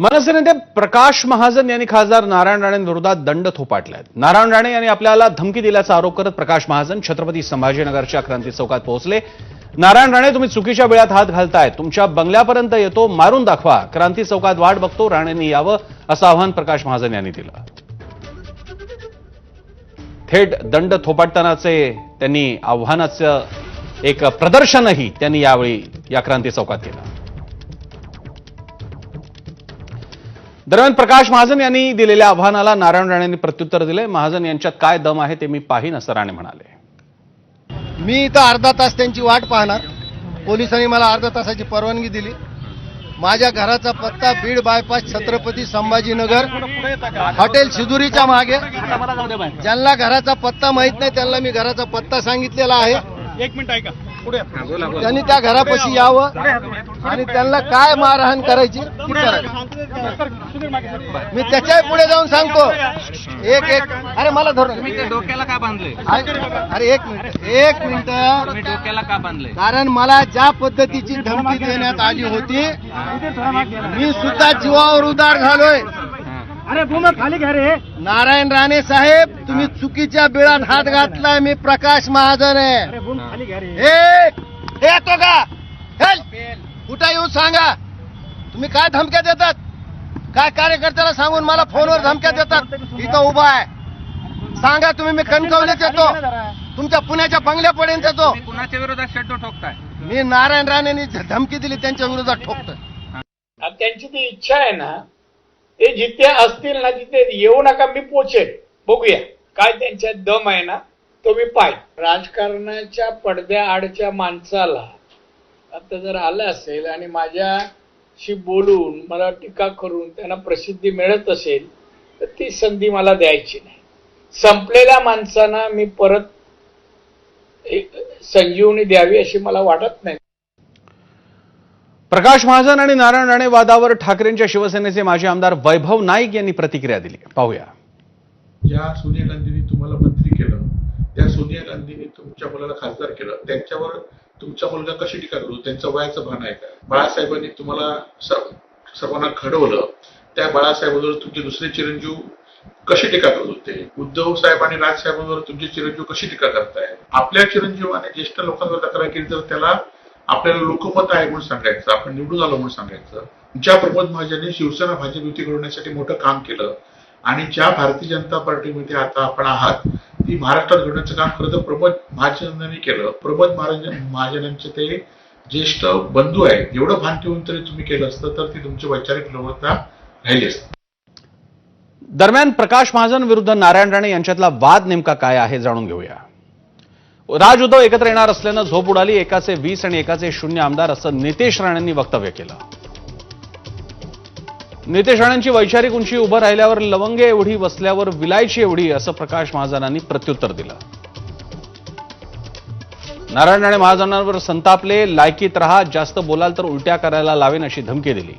मनसे नेते प्रकाश महाजन यांनी खासदार नारायण राणेंविरोधात दंड थोपाटलाय. नारायण राणे यांनी आपल्याला धमकी दिल्याचा आरोप करत प्रकाश महाजन छत्रपती संभाजीनगरच्या क्रांती चौकात पोहोचले. नारायण राणे तुम्ही चुकीच्या वेळात हात घालताय तुमच्या बंगल्यापर्यंत येतो मारून दाखवा. क्रांती चौकात वाट बघतो राणेंनी यावं असं आवाहन प्रकाश महाजन यांनी दिलं. थेट दंड थोपाटतानाचे त्यांनी आव्हानाचं एक प्रदर्शनही त्यांनी यावेळी या क्रांती चौकात केलं. दरम्यान प्रकाश महाजन यांनी दिलेल्या आव्हानाला नारायण राणेंनी प्रत्युत्तर दिले. महाजन यांच्यात काय दम आहे ते मी पाहीन असं राणे म्हणाले. मी इथं अर्धा तास त्यांची वाट पाहणार. पोलिसांनी मला अर्धा तासाची परवानगी दिली. माझ्या घराचा पत्ता बीड बायपास छत्रपती संभाजीनगर हॉटेल शिदुरीच्या मागे. ज्यांना घराचा पत्ता माहीत नाही त्यांना मी घराचा पत्ता सांगितलेला आहे. एक मिनिट ऐका. पुढे त्यांनी त्या घरापाशी यावं आणि त्यांना काय मारहाण करायची मी त्याच्या पुढे जाऊन सांगतो. एक एक. अरे मला धरून. डोक्याला का बांधले? अरे एक मिनिट. एक मिनिट. डोक्याला का बांधले? कारण मला ज्या पद्धतीची धमकी देण्यात आली होती मी सुद्धा जीवावर उदार झालोय. अरे भूम खाली घ्या रे. नारायण राणे साहेब तुम्ही चुकीच्या बिळात हात घातलाय मी प्रकाश महाजन आहे. अरे भूम खाली घ्या रे. हे हे येतो का? हेल. कुठं येऊन सांगा. तुम्ही काय धमक्या देतात? काय कार्यकर्त्याला सांगून मला फोनवर धमक्या देतात? इथं उभा आहे. सांगा तुम्ही मी कणकवलीत येतो. तुमच्या पुण्याच्या बंगल्यापर्यंत येतो. तुम्ही कुणाच्या विरोधात शड्डो ठोकताय? मी नारायण राणेंनी धमकी दिली त्यांच्या विरोधात ठोकतोय. आणि त्यांची ती इच्छा आहे ना ते जिथे असतील ना तिथे येऊ नका मी पोचेल बघूया. काय त्यांच्यात दम आहे ना तो मी पाय राजकारणाच्या पडद्याआडच्या माणसाला आता जर आलं असेल आणि माझ्याशी बोलून मला टीका करून त्यांना प्रसिद्धी मिळत असेल तर ती संधी मला द्यायची नाही. संपलेल्या माणसांना मी परत एक संजीवनी द्यावी अशी मला वाटत नाही. प्रकाश महाजन आणि नारायण राणे वादावर ठाकरेंच्या शिवसेनेचे माजी आमदार वैभव नाईक यांनी प्रतिक्रिया दिली. पाहूया. ज्या सोनिया गांधींनी तुम्हाला मंत्री केलं त्या सोनिया गांधींनी तुमच्या मुलाला खासदार केलं त्यांच्यावर तुमचा मुलगा कशी टीका करू? त्यांचं वयाचं भान आहे का? बाळासाहेबांनी तुम्हाला सर्वांना घडवलं त्या बाळासाहेबांवर तुमचे दुसरे चिरंजीव कशी टीका करत होते उद्धव साहेब आणि राजसाहेबांवर तुमचे चिरंजीव कशी टीका करताय आपल्या चिरंजीवाने ज्येष्ठ लोकांवर तक्रार केली तर त्याला आपल्याला लोकमत आहे म्हणून सांगायचं आपण निवडून आलो म्हणून सांगायचं. ज्या प्रमोद महाजनने शिवसेना भाजप युती घडवण्यासाठी मोठं काम केलं आणि ज्या भारतीय जनता पार्टीमध्ये आता आपण आहात ती महाराष्ट्रात घडवण्याचं काम खरं तर प्रमोद महाजनांनी केलं. प्रमोद महाराज महाजनांचे ते ज्येष्ठ बंधू आहेत. एवढं भान ठेवून तरी तुम्ही केलं असतं तर ती तुमची वैचारिक लोकता राहिली असती. दरम्यान प्रकाश महाजन विरुद्ध नारायण राणे यांच्यातला वाद नेमका काय आहे जाणून घेऊया. राज उद्धव एकत्र येणार असल्यानं झोप उडाली. एकाचे वीस आणि एकाचे शून्य आमदार असं नितेश राणेंनी वक्तव्य केलं. नितेश राणेंची वैचारिक उंची उभं राहिल्यावर लवंगे एवढी बसल्यावर विलायची एवढी असं प्रकाश महाजनांनी प्रत्युत्तर दिलं. नारायण राणे महाजनांवर संतापले. लायकीत राहा. जास्त बोलाल तर उलट्या करायला लावेन अशी धमकी दिली.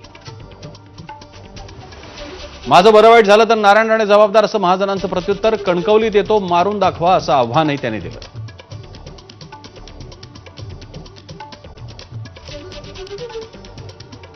माझं बरं वाईट झालं तर नारायण राणे जबाबदार असं महाजनांचं प्रत्युत्तर. कणकवलीत येतो. मारून दाखवा असं आव्हानही त्यांनी दिलं.